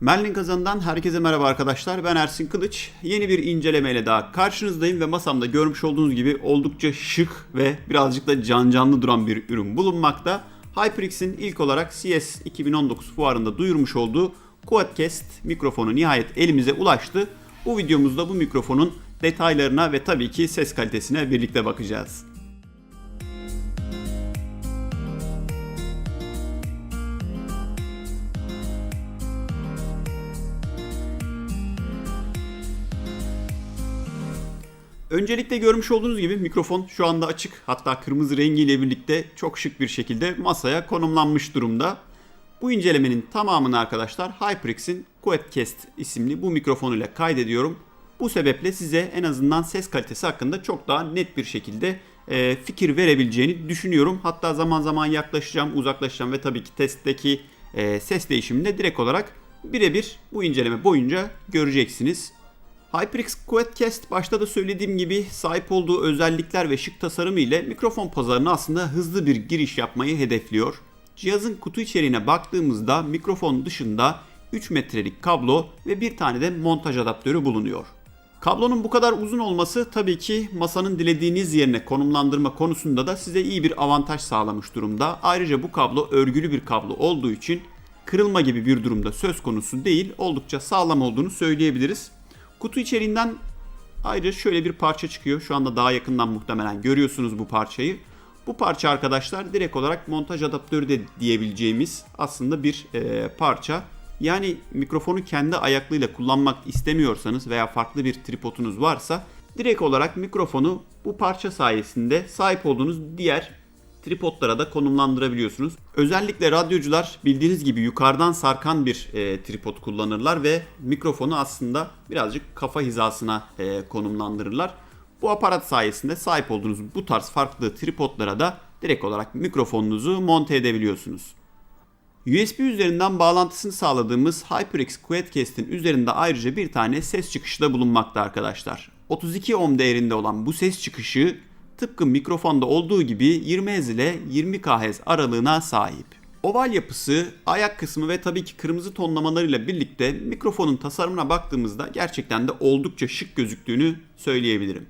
Merlin Kazan'dan herkese merhaba arkadaşlar. Ben Ersin Kılıç. Yeni bir incelemeyle daha karşınızdayım ve masamda görmüş olduğunuz gibi oldukça şık ve birazcık da can canlı duran bir ürün bulunmakta. HyperX'in ilk olarak CS 2019 fuarında duyurmuş olduğu Quadcast mikrofonu nihayet elimize ulaştı. Bu videomuzda bu mikrofonun detaylarına ve tabii ki ses kalitesine birlikte bakacağız. Öncelikle görmüş olduğunuz gibi mikrofon şu anda açık. Hatta kırmızı rengiyle birlikte çok şık bir şekilde masaya konumlanmış durumda. Bu incelemenin tamamını arkadaşlar HyperX'in Quadcast isimli bu mikrofonuyla kaydediyorum. Bu sebeple size en azından ses kalitesi hakkında çok daha net bir şekilde e, fikir verebileceğini düşünüyorum. Hatta zaman zaman yaklaşacağım, uzaklaşacağım ve tabii ki testteki e, ses değişimini de direkt olarak birebir bu inceleme boyunca göreceksiniz. HyperX Quadcast başta da söylediğim gibi sahip olduğu özellikler ve şık tasarımı ile mikrofon pazarına aslında hızlı bir giriş yapmayı hedefliyor. Cihazın kutu içeriğine baktığımızda mikrofon dışında 3 metrelik kablo ve bir tane de montaj adaptörü bulunuyor. Kablonun bu kadar uzun olması tabii ki masanın dilediğiniz yerine konumlandırma konusunda da size iyi bir avantaj sağlamış durumda. Ayrıca bu kablo örgülü bir kablo olduğu için kırılma gibi bir durumda söz konusu değil, oldukça sağlam olduğunu söyleyebiliriz. Kutu içeriğinden ayrıca şöyle bir parça çıkıyor. Şu anda daha yakından muhtemelen görüyorsunuz bu parçayı. Bu parça arkadaşlar direkt olarak montaj adaptörü de diyebileceğimiz aslında bir e, parça. Yani mikrofonu kendi ayaklığıyla kullanmak istemiyorsanız veya farklı bir tripodunuz varsa direkt olarak mikrofonu bu parça sayesinde sahip olduğunuz diğer tripodlara da konumlandırabiliyorsunuz. Özellikle radyocular bildiğiniz gibi yukarıdan sarkan bir e, tripod kullanırlar ve mikrofonu aslında birazcık kafa hizasına e, konumlandırırlar. Bu aparat sayesinde sahip olduğunuz bu tarz farklı tripodlara da direkt olarak mikrofonunuzu monte edebiliyorsunuz. USB üzerinden bağlantısını sağladığımız HyperX Quadcast'in üzerinde ayrıca bir tane ses çıkışı da bulunmakta arkadaşlar. 32 ohm değerinde olan bu ses çıkışı tıpkı mikrofonda olduğu gibi 20 Hz ile 20 kHz aralığına sahip. Oval yapısı, ayak kısmı ve tabii ki kırmızı tonlamalarıyla birlikte mikrofonun tasarımına baktığımızda gerçekten de oldukça şık gözüktüğünü söyleyebilirim.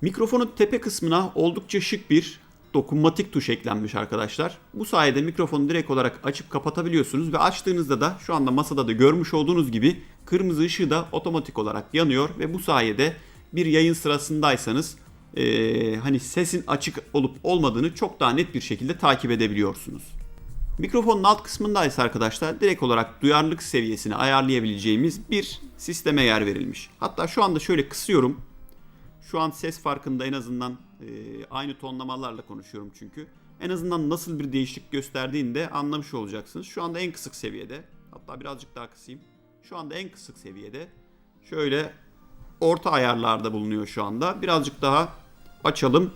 Mikrofonun tepe kısmına oldukça şık bir dokunmatik tuş eklenmiş arkadaşlar. Bu sayede mikrofonu direkt olarak açıp kapatabiliyorsunuz ve açtığınızda da şu anda masada da görmüş olduğunuz gibi kırmızı ışığı da otomatik olarak yanıyor ve bu sayede bir yayın sırasındaysanız e, hani sesin açık olup olmadığını çok daha net bir şekilde takip edebiliyorsunuz. Mikrofonun alt kısmında ise arkadaşlar direkt olarak duyarlılık seviyesini ayarlayabileceğimiz bir sisteme yer verilmiş. Hatta şu anda şöyle kısıyorum. Şu an ses farkında en azından e, aynı tonlamalarla konuşuyorum çünkü. En azından nasıl bir değişiklik gösterdiğini de anlamış olacaksınız. Şu anda en kısık seviyede. Hatta birazcık daha kısayım. Şu anda en kısık seviyede. Şöyle orta ayarlarda bulunuyor şu anda. Birazcık daha açalım.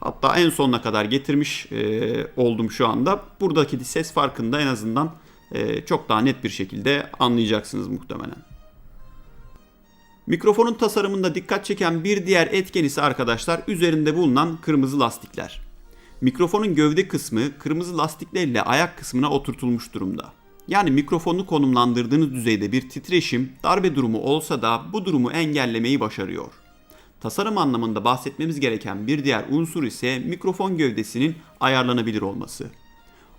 Hatta en sonuna kadar getirmiş e, oldum şu anda. Buradaki ses farkında en azından e, çok daha net bir şekilde anlayacaksınız muhtemelen. Mikrofonun tasarımında dikkat çeken bir diğer etken ise arkadaşlar üzerinde bulunan kırmızı lastikler. Mikrofonun gövde kısmı kırmızı lastiklerle ayak kısmına oturtulmuş durumda. Yani mikrofonu konumlandırdığınız düzeyde bir titreşim, darbe durumu olsa da bu durumu engellemeyi başarıyor. Tasarım anlamında bahsetmemiz gereken bir diğer unsur ise mikrofon gövdesinin ayarlanabilir olması.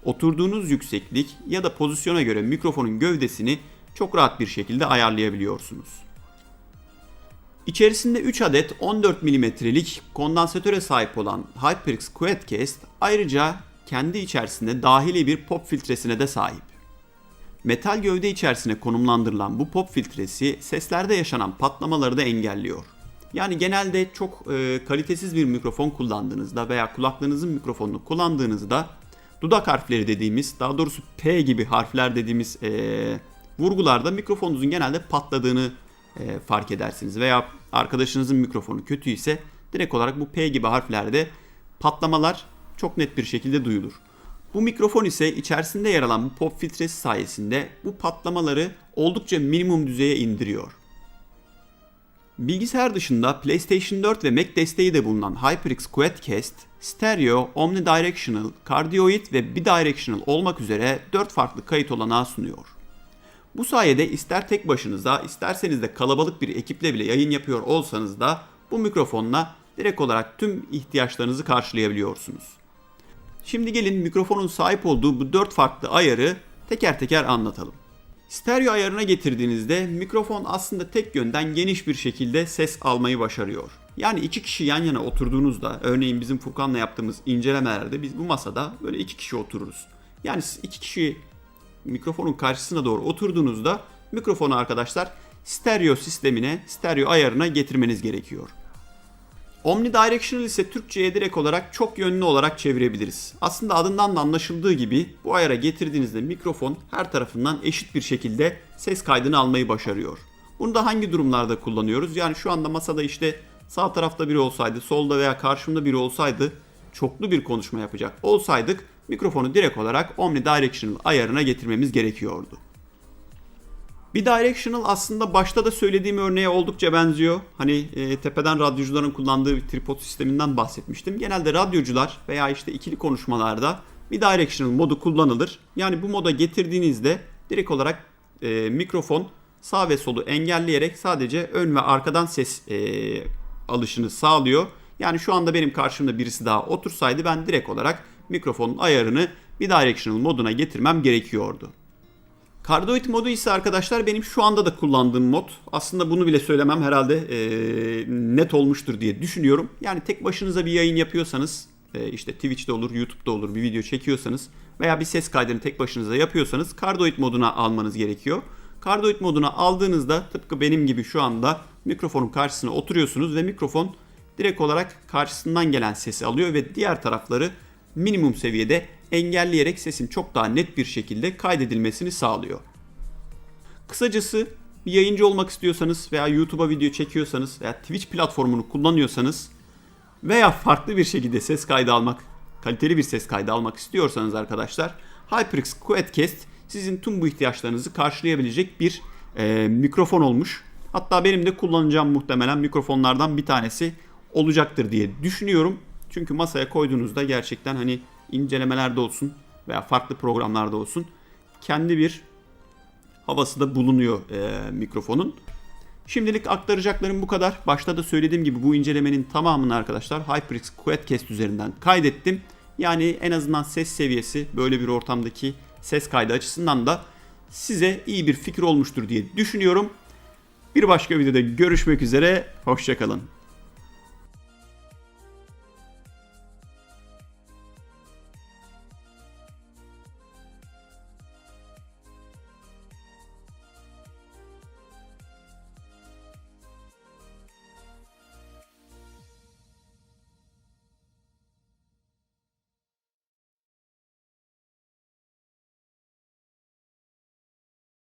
Oturduğunuz yükseklik ya da pozisyona göre mikrofonun gövdesini çok rahat bir şekilde ayarlayabiliyorsunuz. İçerisinde 3 adet 14 mm'lik kondansatöre sahip olan HyperX Quadcast ayrıca kendi içerisinde dahili bir pop filtresine de sahip. Metal gövde içerisine konumlandırılan bu pop filtresi seslerde yaşanan patlamaları da engelliyor. Yani genelde çok e, kalitesiz bir mikrofon kullandığınızda veya kulaklığınızın mikrofonunu kullandığınızda dudak harfleri dediğimiz, daha doğrusu P gibi harfler dediğimiz e, vurgularda mikrofonunuzun genelde patladığını e, fark edersiniz. Veya arkadaşınızın mikrofonu kötü ise direkt olarak bu P gibi harflerde patlamalar çok net bir şekilde duyulur. Bu mikrofon ise içerisinde yer alan bu pop filtresi sayesinde bu patlamaları oldukça minimum düzeye indiriyor. Bilgisayar dışında PlayStation 4 ve Mac desteği de bulunan HyperX Quadcast, stereo, omnidirectional, cardioid ve bidirectional olmak üzere 4 farklı kayıt olanağı sunuyor. Bu sayede ister tek başınıza isterseniz de kalabalık bir ekiple bile yayın yapıyor olsanız da bu mikrofonla direkt olarak tüm ihtiyaçlarınızı karşılayabiliyorsunuz. Şimdi gelin mikrofonun sahip olduğu bu dört farklı ayarı teker teker anlatalım. Stereo ayarına getirdiğinizde mikrofon aslında tek yönden geniş bir şekilde ses almayı başarıyor. Yani iki kişi yan yana oturduğunuzda, örneğin bizim Furkan'la yaptığımız incelemelerde biz bu masada böyle iki kişi otururuz. Yani siz iki kişi mikrofonun karşısına doğru oturduğunuzda mikrofonu arkadaşlar stereo sistemine, stereo ayarına getirmeniz gerekiyor. Omnidirectional ise Türkçe'ye direkt olarak çok yönlü olarak çevirebiliriz. Aslında adından da anlaşıldığı gibi bu ayara getirdiğinizde mikrofon her tarafından eşit bir şekilde ses kaydını almayı başarıyor. Bunu da hangi durumlarda kullanıyoruz? Yani şu anda masada işte sağ tarafta biri olsaydı, solda veya karşımda biri olsaydı çoklu bir konuşma yapacak olsaydık mikrofonu direkt olarak omnidirectional ayarına getirmemiz gerekiyordu. Bidirectional aslında başta da söylediğim örneğe oldukça benziyor. Hani e, tepeden radyocuların kullandığı bir tripod sisteminden bahsetmiştim. Genelde radyocular veya işte ikili konuşmalarda bidirectional modu kullanılır. Yani bu moda getirdiğinizde direkt olarak e, mikrofon sağ ve solu engelleyerek sadece ön ve arkadan ses e, alışını sağlıyor. Yani şu anda benim karşımda birisi daha otursaydı ben direkt olarak mikrofonun ayarını bidirectional moduna getirmem gerekiyordu. Cardioid modu ise arkadaşlar benim şu anda da kullandığım mod. Aslında bunu bile söylemem herhalde e, net olmuştur diye düşünüyorum. Yani tek başınıza bir yayın yapıyorsanız e, işte Twitch'te olur, YouTube'da olur bir video çekiyorsanız veya bir ses kaydını tek başınıza yapıyorsanız Cardioid moduna almanız gerekiyor. Cardioid moduna aldığınızda tıpkı benim gibi şu anda mikrofonun karşısına oturuyorsunuz ve mikrofon direkt olarak karşısından gelen sesi alıyor ve diğer tarafları minimum seviyede engelleyerek sesin çok daha net bir şekilde kaydedilmesini sağlıyor. Kısacası bir yayıncı olmak istiyorsanız veya YouTube'a video çekiyorsanız veya Twitch platformunu kullanıyorsanız veya farklı bir şekilde ses kaydı almak, kaliteli bir ses kaydı almak istiyorsanız arkadaşlar HyperX Quadcast sizin tüm bu ihtiyaçlarınızı karşılayabilecek bir e, mikrofon olmuş. Hatta benim de kullanacağım muhtemelen mikrofonlardan bir tanesi olacaktır diye düşünüyorum. Çünkü masaya koyduğunuzda gerçekten hani incelemelerde olsun veya farklı programlarda olsun kendi bir havası da bulunuyor e, mikrofonun. Şimdilik aktaracaklarım bu kadar. Başta da söylediğim gibi bu incelemenin tamamını arkadaşlar HyperX Quadcast üzerinden kaydettim. Yani en azından ses seviyesi böyle bir ortamdaki ses kaydı açısından da size iyi bir fikir olmuştur diye düşünüyorum. Bir başka videoda görüşmek üzere. Hoşçakalın.